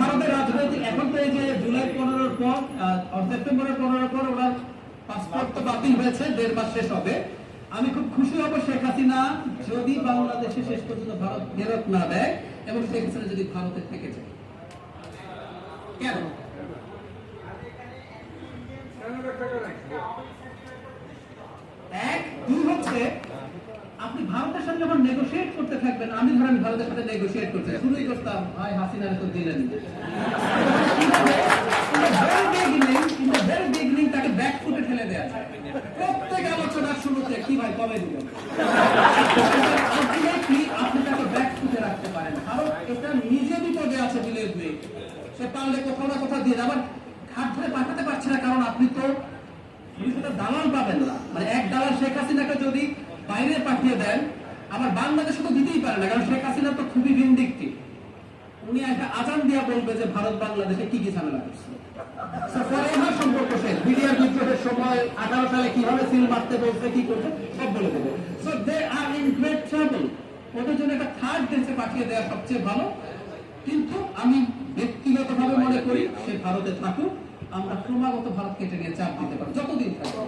ভারতের রাজনৈতিক এখন তো এই যে জুলাই পনেরোর পর সেপ্টেম্বরের পনেরোর পর ওনার পাসপোর্ট তো বাতিল হয়েছে, দেড় মাস শেষ হবে। আমি খুব খুশি হব শেখ হাসিনা যদি বাংলাদেশে শেষ পর্যন্ত ভারত ফেরত না দেয় এবং শেখ হাসিনা যদি ভারতে থেকে যায়। কেন? এক, দুই হচ্ছে আপনি ভারতের সাথে যখন নেগোশিয়েট করতে থাকবেন, আমি ধরেন ভারতের সাথে নেগোশিয়েট করতে শুরুই করতাম, ভাই, হাসিনারে তো দিলেন foot ঠেলে প্রত্যেক আপনি রাখতে পারেন। ভারত এটা আছে। সে পারলে না হাত ধরে পারছে না, কারণ আপনি তো দালাল পাবেন না। মানে এক দালাল শেখ হাসিনাকে যদি পাঠিয়ে দেন আবার বাংলাদেশে তো দিতেই পারে না, কারণ শেখ হাসিনা তো খুবই ভিন্ডিকটিভ উনি একটা আজান দিয়া বলবে যে ভারত বাংলাদেশে কি কি ঝামেলা করছে। সম্পর্ক শেষ মিডিয়ার বিদ্রোহের সময় আঠারো সালে কীভাবে সিল মারতে বলছে, কি সব বলে দেবে। So they are in great ওদের জন্য একটা থার্ড দেশে পাঠিয়ে দেওয়া সবচেয়ে ভালো। কিন্তু আমি ব্যক্তিগতভাবে মনে করি, সে ভারতে থাকুক, আমরা ক্রমাগত ভারত কেটে নিয়ে চাপ দিতে পারি, যতদিন থাকবে।